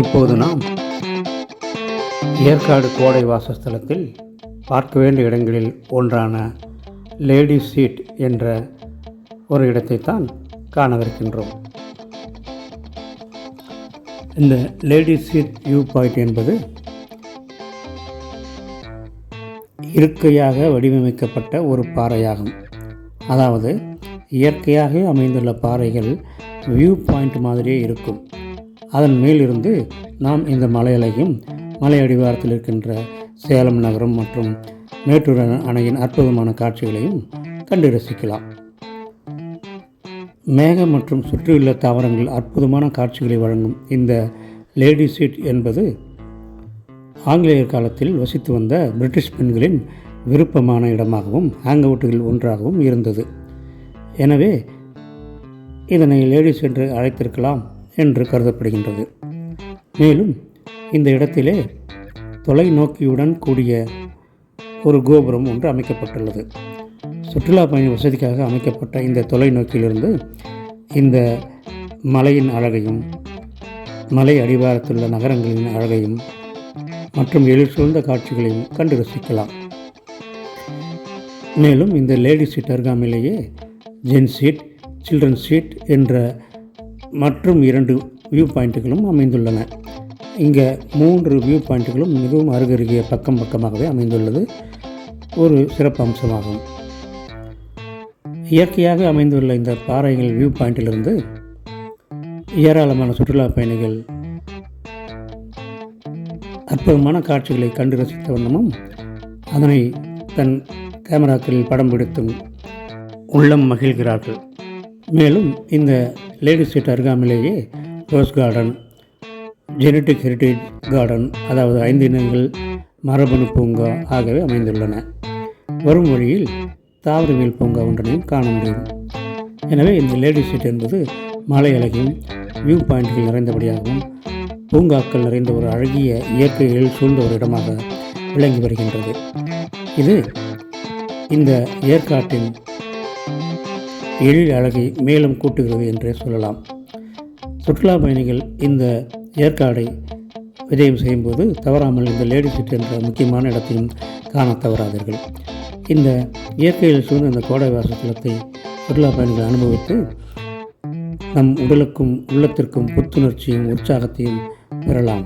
இப்போது நாம் ஏற்காடு கோடை வாசஸ்தலத்தில் பார்க்க வேண்டிய இடங்களில் ஒன்றான லேடி சீட் என்ற ஒரு இடத்தை தான் காணவிருக்கின்றோம். இந்த லேடி சீட் வியூ பாயிண்ட் என்பது இருக்கையாக வடிவமைக்கப்பட்ட ஒரு பாறையாகும். அதாவது இயற்கையாகவே அமைந்துள்ள பாறைகள் வியூ பாயிண்ட் மாதிரியே இருக்கும். அதன் மேலிருந்து நாம் இந்த மலையலையும் மலை அடிவாரத்தில் இருக்கின்ற சேலம் நகரம் மற்றும் மேட்டூர் அணையின் அற்புதமான காட்சிகளையும் கண்டு ரசிக்கலாம். மேகம் மற்றும் சுற்றியுள்ள தாவரங்கள் அற்புதமான காட்சிகளை வழங்கும் இந்த லேடி சீட் என்பது ஆங்கிலேயர் காலத்தில் வசித்து வந்த பிரிட்டிஷ் பெண்களின் விருப்பமான இடமாகவும் ஹேங் அவுட்டுகளில் ஒன்றாகவும் இருந்தது. எனவே இதனை லேடிஸ் என்று அழைத்திருக்கலாம். என்று கருதப்படுகின்றது. மேலும் இந்த இடத்திலே தொலைநோக்கியுடன் கூடிய ஒரு கோபுரம் ஒன்று அமைக்கப்பட்டுள்ளது. சுற்றுலா பயணி வசதிக்காக அமைக்கப்பட்ட இந்த தொலைநோக்கியிலிருந்து இந்த மலையின் அழகையும் மலை அடிவாரத்துள்ள நகரங்களின் அழகையும் மற்றும் எழில் சூழ்ந்த காட்சிகளையும் கண்டு ரசிக்கலாம். மேலும் இந்த லேடி சீட் அருகாமையிலேயே ஜென் சீட் சில்ட்ரன் சீட் என்ற மற்றும் இரண்டு வியூ பாயிண்ட்டுகளும் அமைந்துள்ளன. இங்கே மூன்று வியூ பாயிண்ட்டுகளும் மிகவும் அருகருகே பக்கம் பக்கமாகவே அமைந்துள்ளது. ஒரு சிறப்பு அம்சமாகும் இயற்கையாக அமைந்துள்ள இந்த பாறைகள் வியூ பாயிண்டிலிருந்து ஏராளமான சுற்றுலா பயணிகள் அற்புதமான காட்சிகளை கண்டு ரசித்த வண்ணமும் அதனை தன் கேமராக்களில் படம் பிடித்தும் உள்ளம் மகிழ்கிறார்கள். மேலும் இந்த ladies seat அருகாமையிலேயே rose garden genetic heritage garden அதாவது ஐந்து இனங்கள் மரபணு பூங்கா ஆகவே அமைந்துள்ளன. வரும் வழியில் தாவரவியல் பூங்கா ஒன்றையும் காண முடியும். எனவே இந்த லேடிஸ் சீட் என்பது மலை அழகையும் வியூ பாயிண்ட்கள் நிறைந்தபடியாகவும் பூங்காக்கள் நிறைந்த ஒரு அழகிய இயற்கைகள் சூழ்ந்த ஒரு இடமாக விளங்கி வருகின்றது. இது இந்த ஏற்காட்டின் எழில் அழகை மேலும் கூட்டுகிறது என்றே சொல்லலாம். சுற்றுலா பயணிகள் இந்த ஏற்காடை விஜயம் செய்யும்போது தவறாமல் இந்த லேடி சீட் என்ற முக்கியமான இடத்தையும் காண தவறாதீர்கள். இந்த இயற்கையில் சூழ்ந்த இந்த கோடை வாசத்தலத்தை சுற்றுலா பயணிகள் அனுபவித்து நம் உடலுக்கும் உள்ளத்திற்கும் புத்துணர்ச்சியும் உற்சாகத்தையும் பெறலாம்.